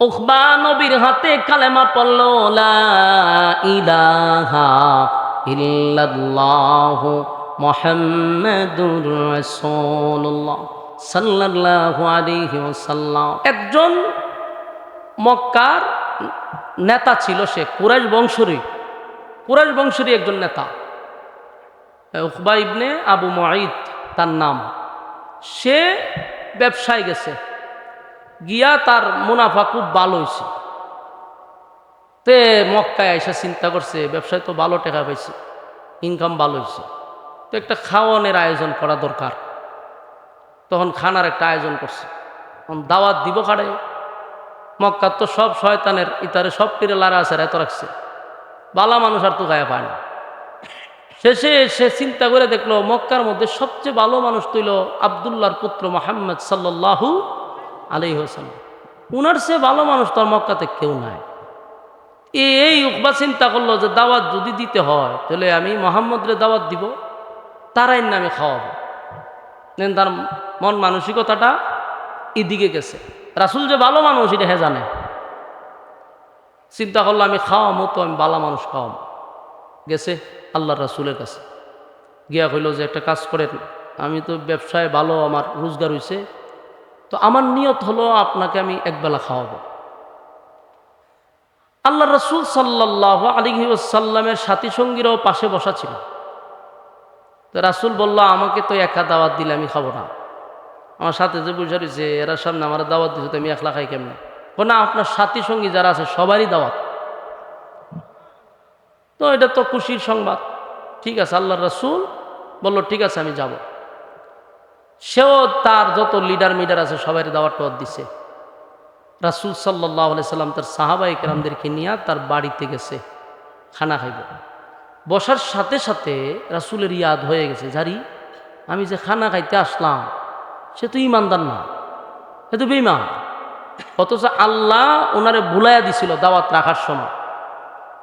উখবা নবীর হাতে কালেমা পড়ল, লা একজন মক্কার নেতা ছিল সে, কুরাইশ বংশরী কুরাইশ বংশরী একজন নেতা। উকবা ইবনে আবু মুঈদ তার নাম। সে ব্যবসায় গেছে। গিয়া তার মুনাফা খুব ভালো হয়েছে। তে মক্কায় এসে চিন্তা করছে, ব্যবসায় তো ভালো টাকা পাইছে ইনকাম ভালো হয়েছে। তো একটা খাওয়ানের আয়োজন করা দরকার। তখন খানার একটা আয়োজন করছে। তখন দাওয়াত দিব কাড়ে মক্কার তো সব শয়তানের, ইতারে সব তীরে লারা আছে এত রাখছে। বালা মানুষ আর তো গায়ে পায় না। শেষে সে চিন্তা করে দেখল, মক্কার মধ্যে সবচেয়ে ভালো মানুষ তৈল আবদুল্লাহর পুত্র মোহাম্মদ সাল্লাহু আলাই হোসেন উনার সে ভালো মানুষ তো মক্কাতে কেউ নাই। এই উকবা চিন্তা করল যে দাওয়াত যদি দিতে হয়, তাহলে আমি মোহাম্মদরে দাওয়াত দিব, তারাই না আমি খাওয়াবো। দেন তার মন মানসিকতাটা এদিকে গেছে। রাসুল যে ভালো মানুষ, এটা হে জানে। চিন্তা করল, আমি খাওয়ামো তো, আমি ভালো মানুষ খাওয়াবো গেছে আল্লাহ রাসুলের কাছে। গিয়া কইল যে, একটা কাজ করেন, আমি তো ব্যবসায় ভালো, আমার রোজগার হয়েছে তো আমার নিয়ত হলো আপনাকে আমি একবেলা খাওয়াবো। আল্লাহ রসুল সাল্লাহ আলিহি সাল্লামের সাথী সঙ্গীরাও পাশে বসা ছিল। তো রাসুল বলল, আমাকে তো একা দাওয়াত দিলে আমি খাব না। আমার সাথে যে বুঝা রয়েছে, এরা সামনে আমার দাওয়াত দিচ্ছে তো আমি একলা খাই কেমনে? না, আপনার সাথী সঙ্গী যারা আছে, সবারই দাওয়াত। তো এটা তো খুশির সংবাদ। ঠিক আছে আল্লাহ রসুল বলল, ঠিক আছে, আমি যাব। সেও তার যত লিডার মিডার আছে সবাই দাওয়াত টাওয়াত দিছে। রাসুল সাল্লাহ সাল্লাম তার সাহাবাই কেরামদেরকে নিয়ে তার বাড়িতে গেছে, খানা খাইব। বসার সাথে সাথে রাসুলের ইয়াদ হয়ে গেছে জারি আমি যে খানা খাইতে আসলাম, সে তো ইমানদার না, সে তো বেইমান অথচ আল্লাহ ওনারে ভুলাইয়া দিছিল দাওয়াত রাখার সময়।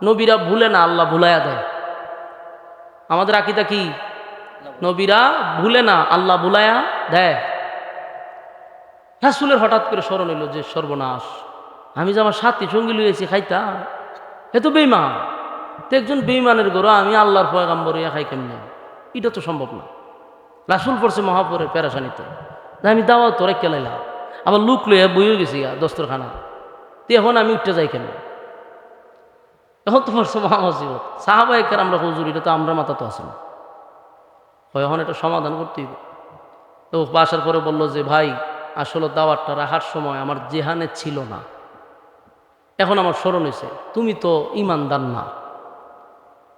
নবীরা ভুলে না, আল্লাহ ভুলাইয়া দেয়। আমাদের আকিদা কি? নবীরা ভুলে না, আল্লাহ ভুলাইয়া দেয়। রাসুলের হঠাৎ করে স্মরণ হইল যে সর্বনাশ। আমি যে আমার সাথী সঙ্গী লইয়েছি, খাইতাম। এ তো বেইমান তো একজন বেইমানের গরু আমি আল্লাহর পয়গাম্বর ইয়া খাই কেমনে? এটা তো সম্ভব না। রাসুল পড়ছে মহাপরে প্যারাসানিতে আমি দাওয়া তোরে কেলাইলাম আবার লুক লইয়া বইও গেছি গা, দস্তরখানা। তো এখন আমি উঠতে যাই কেন এখন তো পড়ছে মহামসিবত সাহাবাই কেন আমরা হুজুর, এটা তো আমরা মাথা তো হয় এখন এটা সমাধান করতেই। তো বাসার পরে বলল যে, ভাই, আসলে দাওয়াতটা রাখার সময় আমার জেহানে ছিল না। এখন আমার স্মরণ হয়েছে, তুমি তো ইমানদার না।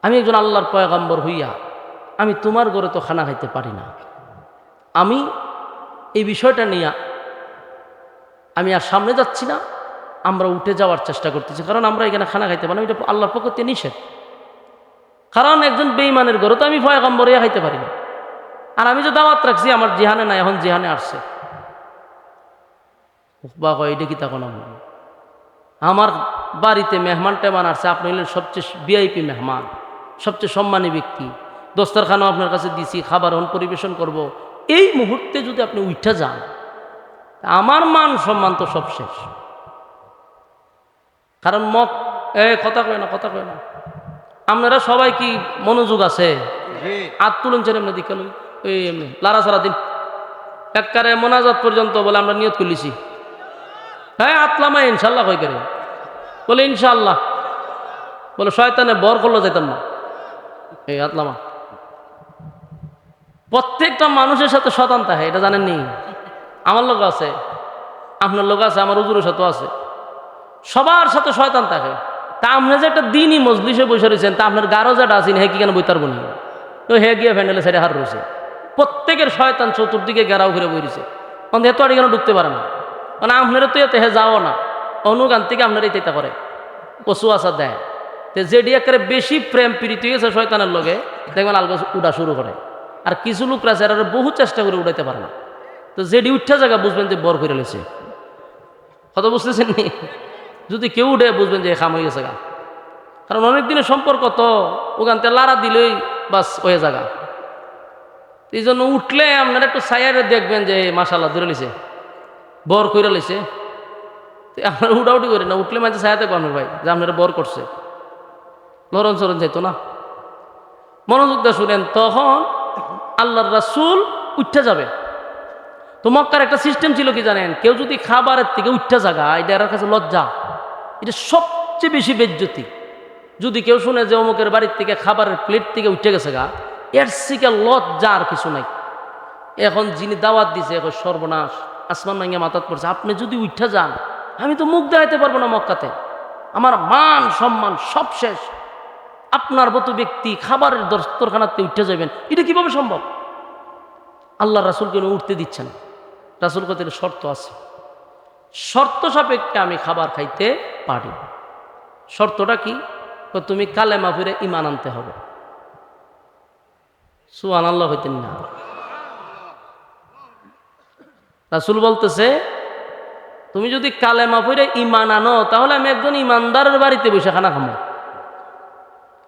আমি একজন আল্লাহর পয়গাম্বর হইয়া, আমি তোমার ঘরে তো খানা খাইতে পারি না। আমি এই বিষয়টা নিয়ে আমি আর সামনে যাচ্ছি না, আমরা উঠে যাওয়ার চেষ্টা করতেছি, কারণ আমরা এখানে খানা খাইতে পারি না, এটা আল্লাহর পক্ষ থেকে নিষেধ। কারণ একজন বেইমানের ঘরে তো আমি পয়গাম্বর ইয়া খাইতে পারি না। আর আমি যে দাওয়াত রাখছি আমার জিহানে না এখন জিহানে আসছে। বা কয় এটা কি তখন আমার বাড়িতে মেহমান টেমান আসছে আপনি হলেন সবচেয়ে ভিআইপি মেহমান সবচেয়ে সম্মানী ব্যক্তি। দস্তরখানাও আপনার কাছে দিছি খাবার হন পরিবেশন করব। এই মুহূর্তে যদি আপনি উঠা যান আমার মান সম্মান তো সব শেষ। কারণ মক এ কথা কয় না কথা কয় না। আপনারা সবাই কি মনোযোগ আছে? আত তুলন ছেড়ে এমনি দিকে এমনি লারা সারা দিন। এককারে মোনাজাত পর্যন্ত বলে আমরা নিয়ত করলিছি। হ্যাঁ আতলামা ইনশাল্লাহ কই করে? বলে ইনশাল্লাহ বলে, শয়তানে বর করল যেতাম না। এই, আতলামা। প্রত্যেকটা মানুষের সাথে শতান থাকে, এটা জানেন নি? আমার লোক আছে, আপনার লোক আছে, আমার উজুরের সাথেও আছে। সবার সাথে শয়তান থাকে। তা আপনি যে একটা দিনই মজলিসে বসে রয়েছেন, তা আপনার গারো যেটা আছেন হে কি কেন বইতার বনি তো হে গিয়ে ফ্যান্ডেলে সাইডে হার রয়েছে। প্রত্যেকের শয়তান চতুর্দিকে ঘেরাও ঘিরে বই রয়েছে অন্ত এত আড়ি কেন ঢুকতে পারে না? মানে আপনারা তো এতে হে যাও না। অনুগান থেকে আপনারা এটা করে কচু আসা দেয়। তো যেটি একেবারে বেশি প্রেম প্রীতি হয়েছে শয়তানের লগে, দেখবেন আলগা উড়া শুরু করে। আর কিছু লোকরা আছে এরা বহু চেষ্টা করে উড়াইতে পারে না। তো যেটি উঠা জায়গা বুঝবেন যে বর করে লেছে কত বুঝতেছেন নি? যদি কেউ উঠে বুঝবেন যে খাম হয়ে গেছে গা। কারণ অনেক দিনের সম্পর্ক তো ওখান থেকে লাড়া দিলেই বাস হয়ে জায়গা এই জন্য উঠলে আপনারা একটু সায়ারে দেখবেন যে মাসাল্লাহ ধরে লিছে বর কইরা লিছে আপনারা উঠাউটি করি না, উঠলে মাঝে সায়াতে গণের ভাই, যে আপনারা বর করছে। লরণ সরণ যাইতো না। মনোযোগ দিয়ে শুনেন, তখন আল্লাহর রাসুল উঠতে যাবে। তো মক্কার একটা সিস্টেম ছিল কি জানেন? কেউ যদি খাবারের থেকে উঠতে জাগা, এটা এর কাছে লজ্জা। এটা সবচেয়ে বেশি বেজ্জতি। যদি কেউ শুনে যে অমুকের বাড়ির থেকে খাবারের প্লেট থেকে উঠে গেছে গা এর থেকে লজ্জা আর কিছু নাই। এখন যিনি দাওয়াত দিছে এখন সর্বনাশ, আসমান ভাঙ্গা মাথাত পড়ছে। আপনি যদি উঠে যান, আমি তো মুখ দেখাইতে পারব না মক্কাতে। আমার মান, সম্মান সব শেষ। আপনার মতো ব্যক্তি খাবারের দস্তরখানাতে উঠে যাবেন এটা কীভাবে সম্ভব? আল্লাহ রাসুলকে উঠতে দিচ্ছেন রাসুল কত শর্ত আছে। শর্ত সাপেক্ষে আমি খাবার খাইতে পারি শর্তটা কি? তুমি কালেমা ফিরে ইমান আনতে হবে। সুয়ান আল্লাহ হইতেন না। রাসুল বলতেছে, তুমি যদি কালেমা পড়ে ইমান আনো, তাহলে আমি একজন ইমানদারের বাড়িতে বসে খানা খামো।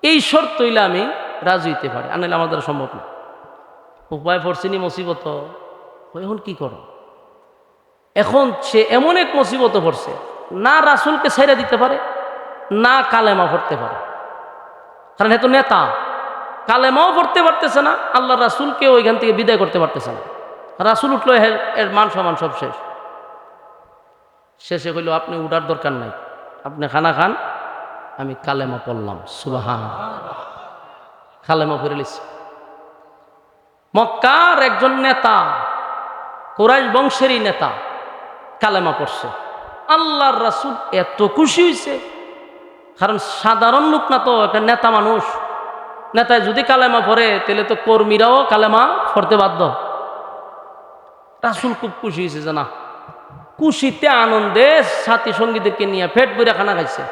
এই শর্ত হইলে আমি রাজি হইতে পারি আনলে আমার দ্বারা সম্ভব না। উপায় পড়ছিনি মুসিবত। এখন কি করো? এখন সে এমন এক মুসিবত পড়ছে, না রাসুলকে ছেড়ে দিতে পারে, না কালেমা পড়তে পারে। কারণ এত নেতা। কালেমাও পড়তে পারতেছে না আল্লাহ রাসুলকে ওইখান থেকে বিদায় করতে পারতেছে না। রাসুল উঠল, এর মান সমান সব শেষ। শেষে কইল, আপনি উঠার দরকার নাই। আপনি খানা খান, আমি কালেমা পড়লাম। সুবাহান কালেমা পড়ে লিছি মক্কার একজন নেতা, কোরাইশ বংশেরই নেতা, কালেমা পড়ছে। আল্লাহর রাসুল এত খুশি হয়েছে কারণ সাধারণ লোক না তো, একটা নেতা মানুষ। নেতায় যদি কালেমা পড়ে, তাহলে তো কর্মীরাও কালেমা পড়তে বাধ্য। রাসুল খুব খুশি হয়েছে, জানা। খুশিতে আনন্দে সাথী সঙ্গীদেরকে নিয়ে পেট বইরা খানা খাইছে।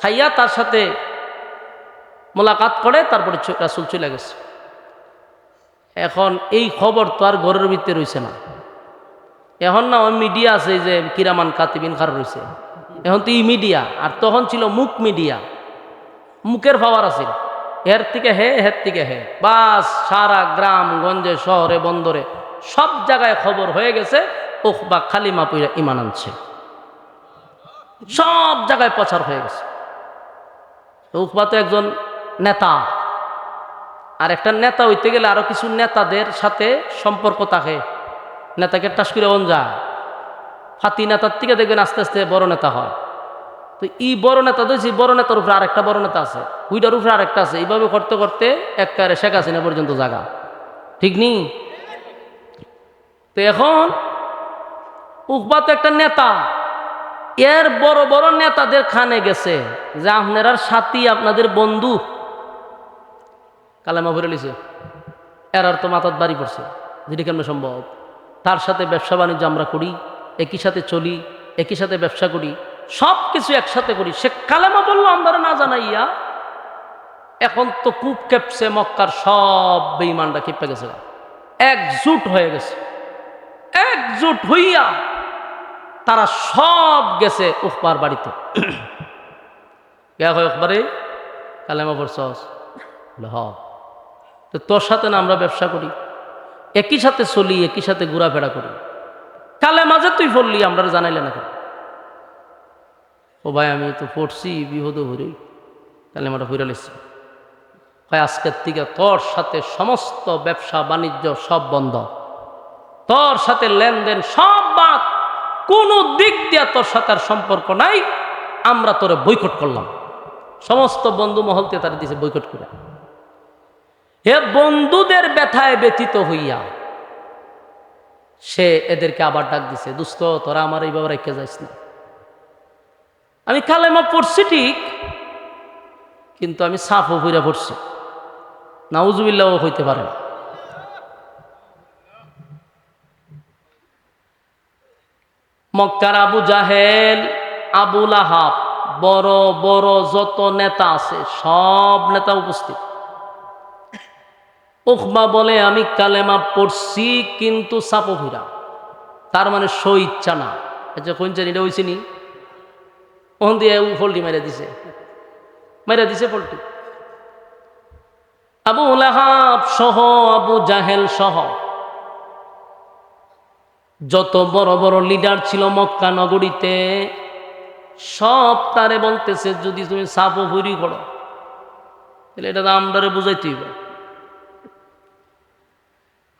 খাইয়া তার সাথে মোলাকাত করে, তারপরে রাসুল চলে গেছে। এখন এই খবর তো আর ঘরের ভিতরে রয়েছে না। এখন না, ওই মিডিয়া আছে যে কিরামান কাতিবিন খার রয়েছে এখন তো ই মিডিয়া, আর তখন ছিল মুখ মিডিয়া। মুখের পাওয়ার আছে। এর থেকে হে, হের থেকে হে। বাস, সারা গ্রাম, গঞ্জে, শহরে, বন্দরে সব জায়গায় খবর হয়ে গেছে ওখ বা খালিমা পুইরা ইমান আনছে। সব জায়গায় প্রচার হয়ে গেছে। উকবা তো একজন নেতা। আর একটা নেতা হইতে গেলে আরও কিছু নেতাদের সাথে সম্পর্ক থাকে। নেতাকে টাস করে অন হাতি নেতার থেকে দেখবেন আস্তে আস্তে বড় নেতা হয়। তো এই বড় নেতা দেখছি বড় নেতার উপরে আরেকটা বড় নেতা আছে হুইটার উপরে আরেকটা আছে। এইভাবে করতে করতে একবারে শেখ হাসিনা পর্যন্ত জায়গা ঠিক নি? তো এখন উকবা তো একটা নেতা, এর বড় বড় নেতাদের খানে গেছে, যে আপনার সাথী, আপনাদের বন্ধু। কালেমা ভরে লিছে। এর আর তো মাথার বাড়ি পড়ছে, যেটি কেমন সম্ভব? তার সাথে ব্যবসা বাণিজ্য আমরা করি, একই সাথে চলি, একই সাথে ব্যবসা করি। সব কিছু একসাথে করি। সে কালেমা বলল আমরা না জানাইয়া এখন তো কূপ কেপছে, মক্কার সব বেইমানটা কেঁপে গেছে একজুট হয়ে গেছে। একজুট হইয়া তারা সব গেছে উকবার বাড়িতে। কে হয় কালেমা পড়ছস? হ। তো তোর সাথে না আমরা ব্যবসা করি। একই সাথে চলি, একই সাথে ঘোরাফেরা করি। কালে মাঝে তুই পড়লি আমরা জানাইলে না কেন? ও ভাই, আমি তো পড়ছি বিহদ হরি কালেমাটা ফুরে লিখছি ভাই, আজকের থেকে তোর সাথে সমস্ত ব্যবসা, বাণিজ্য সব বন্ধ। তোর সাথে লেনদেন সব বাদ। কোনো দিক দিয়ে তোর সাথে আর সম্পর্ক নাই। আমরা তোরে বৈকট করলাম। সমস্ত বন্ধু মহলতে তারা দিছে বৈকট করে। হে বন্ধুদের ব্যথায় ব্যথিত হইয়া সে এদেরকে আবার ডাক দিছে দুস্থ তোরা আমার এই এইভাবে রেখে যাইস না। আমি কালেমা পড়ছি ঠিক, কিন্তু আমি সাফও ভইরা পড়ছি। নাউজুবিল্লাহ হইতে পারে না। মক্কার আবু জাহেল আবুল আহাব বড় বড় যত নেতা আছে, সব নেতা উপস্থিত। উখমা বলে, আমি কালেমা পড়ছি, কিন্তু সাপভিরা তার মানে সো ইচ্ছা না আচ্ছা কোন জানিটা হয়েছে নি? ওখান দিয়ে ফল্টি মেরে দিছে। মেরে দিছে ফল্টি। আবু লাহাব সহ, আবু জাহেল সহ, যত বড় বড় লিডার ছিল মক্কা নগরীতে, সব তারে বলতেছে, যদি তুমি সাপও ভুরি করো, তাহলে এটা তো আমরারে বুঝাইতেই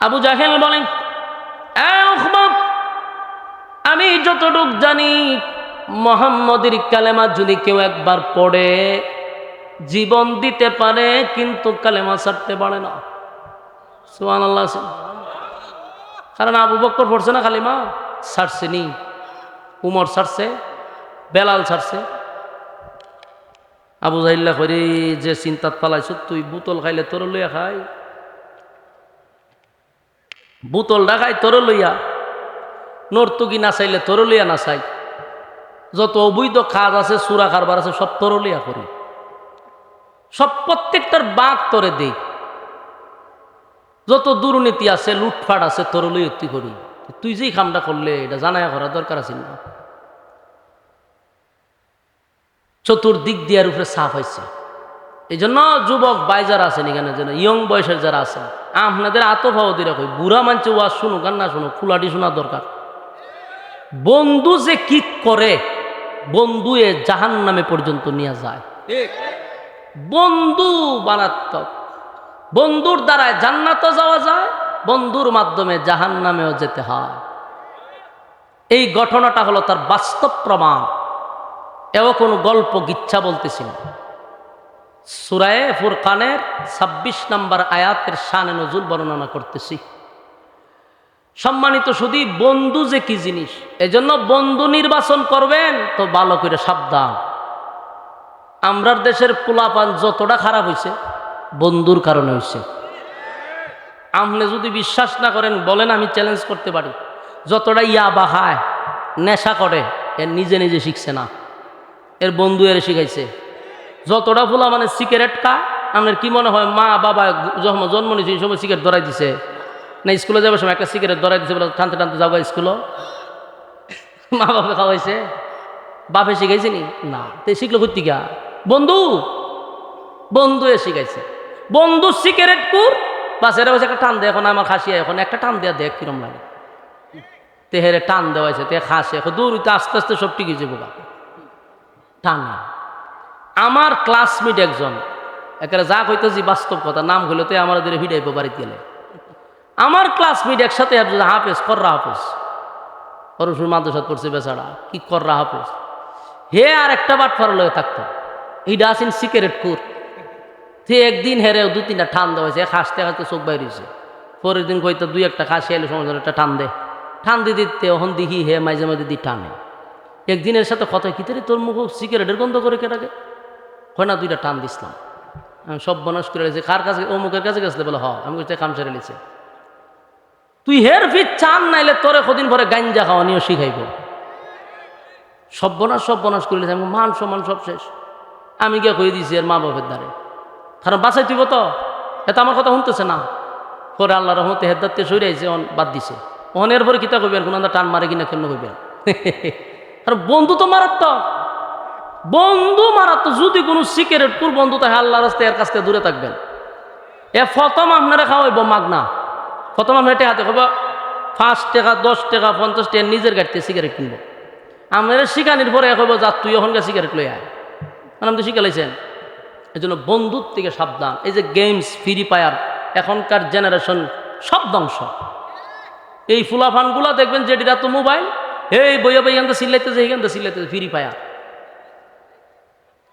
আবু জাহেল বলেন আমি যতটুক জানি মোহাম্মদের কালেমা যদি কেউ একবার পড়ে, জীবন দিতে পারে, কিন্তু কালেমা ছাড়তে পারে না। সুহান আল্লাহ কারণ আবু বক্কর পড়ছে না কালিমা ছাড়ছে নি। উমর ছাড়ছে, বেলাল ছাড়ছে। আবু জাহিল্লা করে যে চিন্তাত পালাইছ, তুই বোতল খাইলে তোর লইয়া খাই। বোতল খাই, তোর লইয়া। নর্তুকি নাচাইলে তোর লইয়া নাচাই যত অবৈধ কাজ আছে, সুরা কারবার আছে, সব তরলিয়া করি। সব প্রত্যেকটার বাঘ তরে দেই। যত দুর্নীতি আছে, লুটফাট আছে, তোর লইয়ত্তি করি। তুই যেই কামটা করলে, এটা জানায় করা দরকার আছে না। চতুর্দিক দিয়ার উপরে সাফ হয়েছে এই জন্য যুবক বাই যারা আছেন এখানে, যেন ইয়ং বয়সের যারা আছেন, আপনাদের আতভাও দিয়ে রাখো বুড়া মানছে ওয়াজ শুনুক আর না শুনুক, ফুলাটি শোনা দরকার। বন্ধু যে কি করে বন্ধু এ জাহান নামে পর্যন্ত নিয়ে যায়। বন্ধু মারাত্মক। বন্ধুর দ্বারায় জান্নাতও যাওয়া যায় বন্ধুর মাধ্যমে জাহান নামেও যেতে হয়। এই ঘটনাটা হলো তার বাস্তব প্রমাণ। এও কোনো গল্প গিচ্ছা বলতেছি না। সুরায়ে ফুরকানের ছাব্বিশ নম্বর আয়াতের শানে নজুল বর্ণনা করতেছি। সম্মানিত শুধু বন্ধু যে কি জিনিস? এজন্য বন্ধু নির্বাচন করবেন, তো ভালো করে সাবধান। আমরার দেশের পোলাপান যতটা খারাপ হয়েছে বন্ধুর কারণে হয়েছে আপনি যদি বিশ্বাস না করেন, বলেন আমি চ্যালেঞ্জ করতে পারি। যতটা ইয়া বা হায় নেশা করে এর নিজে নিজে শিখছে না। এর বন্ধু এর শিখাইছে। যতটা ফুলা মানে সিগারেট খায় আপনার কি মনে হয় মা বাবা যখন জন্ম নিয়েছে, এই সময় সিগারেট ধরাই দিছে। না, স্কুলে যাবার সময় একটা সিগারেট ধরাই দিছে বলে টানতে টানতে যাব স্কুলও। মা বাপে খাওয়াইছে। বাপে শিখাইছে নি? না, তে শিখলো কর্তিকা বন্ধু বন্ধু এ শিখাইছে। বন্ধু সিগারেট কুর, বাস এটা হচ্ছে একটা টান দেয় এখন আমার খাসি এখন একটা টান দেওয়া দেখ কিরম লাগে। তেহেরে টান দেওয়া হয়েছে তে খাসে, এখন দূর আস্তে আস্তে সব হয়েছে বোকা টান। আমার ক্লাসমেট একজন, একেবারে যা কইতেছি বাস্তব কথা, নাম হইলে তো আমার দিলে ভিড়াইব বাড়িতে গেলে। আমার ক্লাসমেট একসাথে হাফেজ, কররা হাফেজ। পরশুর মাদ্রাসাত পড়ছে বেচারা, কি কররা হাফেজ। হে আর একটা বাট ফার লয়ে থাকতো। এইটা আসেন সিগারেট কুর সে একদিন হেরে দু তিনটা টান দেওয়া হয়েছে খাসতে খাসতে চোখ বাইরেছে পরের দিন কইতো, দুই একটা খাসি এলে সময় একটা টান দে। টান দিয়ে দিতে ওখান দেখি হে মাঝে মাঝে দি টানে একদিনের সাথে কথা কি রে তোর মুখ সিগারেটের গন্ধ করে কেটাকে হয় না, দুইটা টান দিছিলাম। আমি সব বনাস করে কার কাছে, অমুকের কাছে গেছিলে? বলে, হ। আমি কাম সেরে লিছে তুই হের ফিট চান নাইলে তোরে কদিন পরে গাঞ্জা খাওয়া নিয়ে শিখাইব। সব বনাস সব বনাস করে লিছে আমি মান সমান সব শেষ। আমি গিয়ে কই দিছি এর মা বাপের দ্বারে? কারণ বাসাই তুইব তো? এত আমার কথা শুনতেছে না। পরে আল্লাহ রহমতে হেদারতে সরে আইছে, অন বাদ দিছে। অনের পরে কিতা কইবেন কোন টান মারে কিনা কেন কইবেন আর বন্ধু তো মারাত্মক। বন্ধু মারাত্মক, যদি কোনো সিগারেট পুর বন্ধু তাহে আল্লাহ রাস্তায় এর কাছ থেকে দূরে থাকবেন। এ ফতম আপনারা খাওয়াইব, মাগনা। প্রথম আপনার টেকাতে কব পাঁচ টাকা, দশ টাকা, পঞ্চাশ টাকা, নিজের গাড়িতে সিগারেট কিনবো। আপনারা শিখানির পরে কব যা, তুই ওখানকার সিগারেট লই আয়। মানে আপনি শিখালাইছেন এই জন্য বন্ধুর থেকে সাবধান। এই যে গেমস ফ্রি ফায়ার এখনকার জেনারেশন সব ধ্বংস। এই ফুলাফানগুলা দেখবেন, যেটিরা তো মোবাইল এই বইয়া বই এখান থেকে সিলাইতেছে এখান থেকে সিলাইতেছে ফ্রি ফায়ার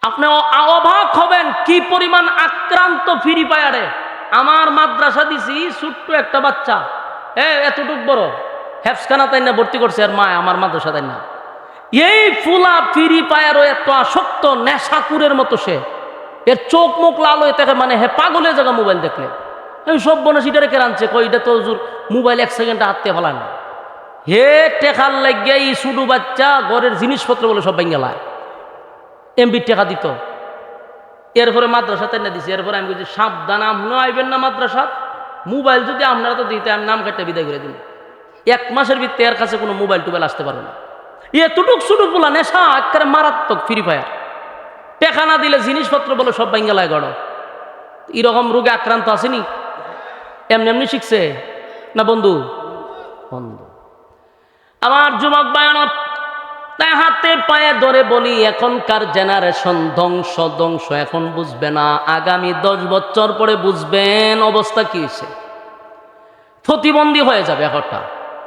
আপনি অবাক হবেন কি পরিমাণ আক্রান্ত ফ্রি ফায়ারে আমার মাদ্রাসা দিছি, ছোট্ট একটা বাচ্চা। এ, এতটুক বড়। হেফসখানা তাই না ভর্তি করছে আর মা আমার মাদ্রাসা তাই না এই ফুলা ফ্রি ফায়ারও এত আসক্ত নেশাকুরের মতো সে। এর চোখ মুখ লাল হয়ে থাকে মানে হে পাগলের জায়গা মোবাইল দেখলে। এই সব বনে সিটারে কে আনছে কই এটা তো জোর মোবাইল এক সেকেন্ডে হাতে ফেলায় না। হে টেকার লাগিয়ে এই শুধু বাচ্চা ঘরের জিনিসপত্র বলে সব বেঙ্গালায় এমবি টাকা দিত। এরপরে মাদ্রাসাতে না দিছি। এরপরে আমি বলছি, সাবধান আপনিও আইবেন না মাদ্রাসাত। মোবাইল যদি আপনারা তো দিতে, আমি নাম কাটতে বিদায় করে দিন এক মাসের ভিত্তি এর কাছে কোনো মোবাইল টোবাইল আসতে পারবে না। এতটুক সুটুক বলা নেশা, একেবারে মারাত্মক ফ্রি ফায়ার টেকা না দিলে জিনিসপত্র বলে সব বেঙ্গালায় গড়। এরকম রোগে আক্রান্ত আসেনি এমনি এমনি শিখছে? না বন্ধু? বন্ধু। আমার যুবক বায়ন তাই হাতে পায়ে ধরে বলি, এখনকার জেনারেশন ধ্বংস ধ্বংস, এখন বুঝবে না। আগামী দশ বছর পরে বুঝবেন অবস্থা কি হয়েছে। প্রতিবন্ধী হয়ে যাবে এখনটা।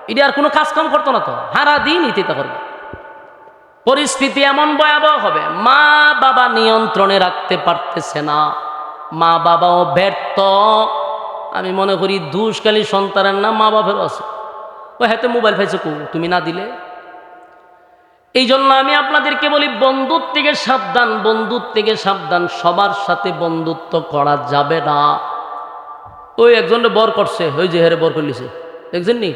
এটি আর কোনো কাজকাম করতো না তো। হারা দিন ইতিতা করবে। পরিস্থিতি এমন ভয়াবহ হবে, মা বাবা নিয়ন্ত্রণে রাখতে পারতেছে না। মা বাবাও ব্যর্থ। আমি মনে করি, দুষ্কালী সন্তানের না, মা বাপেরও আছে। ও হাতে মোবাইল পাইছে কু? তুমি না দিলে? এই জন্য আমি আপনাদেরকে বলি, বন্ধুর থেকে সাবধান, বন্ধুর থেকে সাবধান, সবার সাথে বন্ধুত্ব করা যাবে না। ওই একজনের বর করছে, ওই যে হেরে বর করলিছে। দেখছেন নি?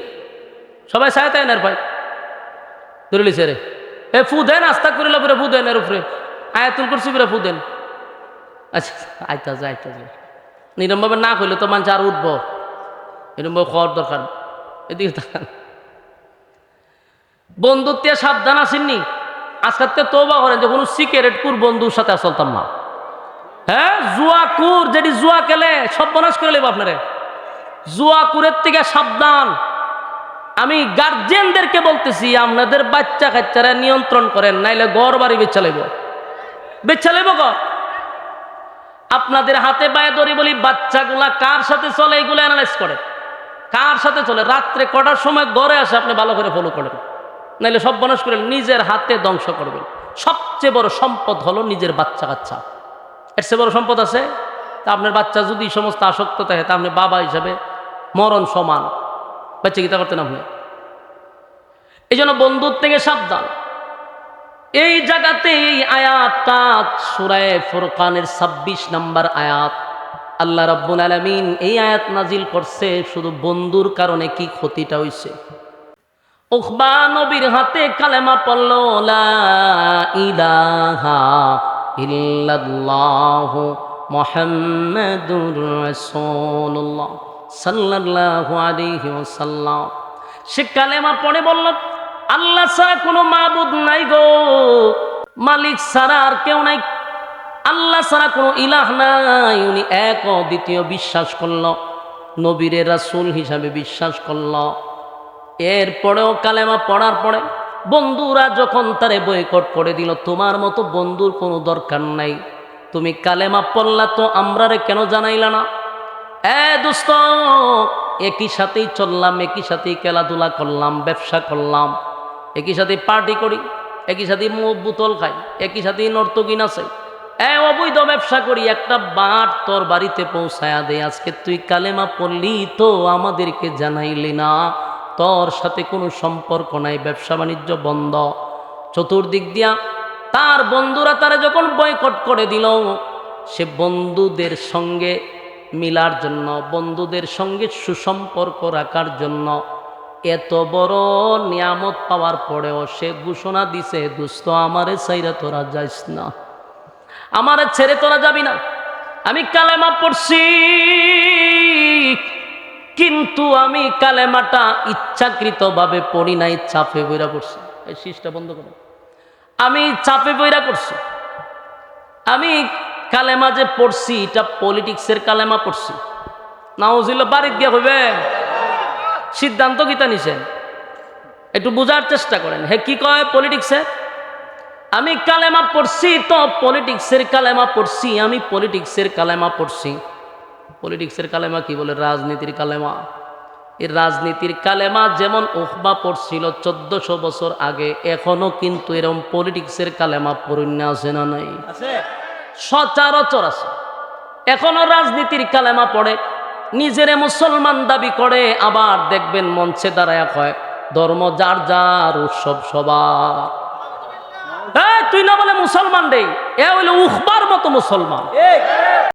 সবাই সায় তাই না ভাই ধরে লিছে রে। এ, ফু দেন আস্তা করিল পরে ফু দেন এর উপরে। আয়াতুল করছি পরে ফু দেন। আচ্ছা আইতা যায় আইতা যায় নিরমভাবে না করলে তো মানুষ আর উঠবো। এরমভাবে খাওয়ার দরকার। এদিকে তাকান। বন্ধুত্বে সাবধান আসেননি তো তোবা করেন যে কোনো সিগারেট কুর বন্ধুর সাথে আর চলতাম না হ্যাঁ? জুয়া কুর, যেটি জুয়া খেলে সব বনাশ করে নেব আপনারে। জুয়া কুরের থেকে সাবধান। আমি গার্জেনদেরকে বলতেছি, আপনাদের বাচ্চা কাচ্চারা নিয়ন্ত্রণ করেন, নাইলে গড় বাড়ি বেচা লেব বেচা লেব আপনাদের হাতে পায়ে ধরে বলি, বাচ্চাগুলা কার সাথে চলে, এগুলো অ্যানালাইজ করে কার সাথে চলে? রাত্রে কটার সময় গড়ে আসে, আপনি ভালো করে ফলো করেন। নাইলে সব বনস করে নিজের হাতে ধ্বংস করবেন সবচেয়ে বড় সম্পদ হলো নিজের বাচ্চা কাচ্চা। এর চেয়ে বড় সম্পদ আছে, তা আপনার বাচ্চা যদি সমস্ত আসক্ত থাকে, তা আপনি বাবা হিসাবে মরণ সমান। বাচ্চা গীতা করতেন আপনি এই জন্য বন্ধুর থেকে সাবধান। এই জায়গাতে এই আয়াতটা সুরায় ফুরকানের ২৬ নাম্বার আয়াত। আল্লাহ রব্বুল আলমিন এই আয়াত নাজিল করছে শুধু বন্ধুর কারণে কি ক্ষতিটা হইছে? উখবা নবীর হাতে কালেমা পড়ল, লা ইলাহা ইল্লাল্লাহু মুহাম্মাদুর রাসূলুল্লাহ সাল্লাল্লাহু আলাইহি ওয়াসাল্লাম। সে কালেমা পড়ে বলল, আল্লাহ ছাড়া কোনো মাবুদ নাই গো, মালিক ছাড়া আর কেউ নাই। আল্লাহ ছাড়া কোনো ইলাহ নাই। উনি এক দ্বিতীয় বিশ্বাস করল, নবীরে রাসূল হিসাবে বিশ্বাস করল। এরপরেও কালেমা পড়ার পরে বন্ধুরা যখন তারে বয়কট করে দিল, তোমার মতো বন্ধুর কোনো দরকার নাই। তুমি কালেমা পড়লা তো আমরারে কেন জানাইলা না? এ দোস্ত, একই সাথেই চললাম, একই সাথেই খেলাধুলা করলাম, ব্যবসা করলাম, একই সাথে পার্টি করি, একই সাথে বোতল খাই, একই সাথে নর্তকী নাচে। এ অবৈধ ব্যবসা করি, একটা বাট তোর বাড়িতে পৌঁছায়া দে, আজকে তুই কালেমা পড়লি তো আমাদেরকে জানাইলি না। তোর সাথে কোনো সম্পর্ক নাই, ব্যবসা বাণিজ্য বন্ধ। চতুর্দিক দিয়া তার বন্ধুরা তারা যখন বয়কট করে দিল, সে বন্ধুদের সঙ্গে মিলার জন্য, বন্ধুদের সঙ্গে সুসম্পর্ক রাখার জন্য এত বড় নিয়ামত পাওয়ার পরেও সে ঘোষণা দিছে দুস্থ আমারে চাইরা তোরা যাইস না। আমারে ছেড়ে তোরা যাবি না। আমি কালেমা পড়ছি। কিন্তু আমি কালেমাটা ইচ্ছাকৃতভাবে পড়ি নাই, চাপে বইরা পড়ছি। এই শীষটা বন্ধ করো। আমি চাপে বইরা করছি আমি কালেমা যে পড়ছি, এটা পলিটিক্সের কালেমা পড়ছি। নাওজিল বাড়ির দিয়া হইবে। সিদ্ধান্ত কিতা নিছেন? একটু বোঝার চেষ্টা করেন। হে, কি কয় পলিটিক্সের আমি কালেমা পড়ছি তো পলিটিক্সের কালেমা পড়ছি, আমি পলিটিক্সের কালেমা পড়ছি। পলিটিক্সের কালেমা কি বলে? রাজনীতির কালেমা। এই রাজনীতির কালেমা যেমন উহবা পড়ছিল চোদ্দশো বছর আগে এখনও কিন্তু এরকম পলিটিক্সের কালেমা পরিণ্য আছে না নাই? সচরাচর আছে। এখনও রাজনীতির কালেমা পড়ে নিজেরে মুসলমান দাবি করে আবার দেখবেন মঞ্চে দাঁড়ায় হয় ধর্ম যার যার উৎসব সবার। তুই না বলে মুসলমান রে এ হইলে উখবার মতো মুসলমান।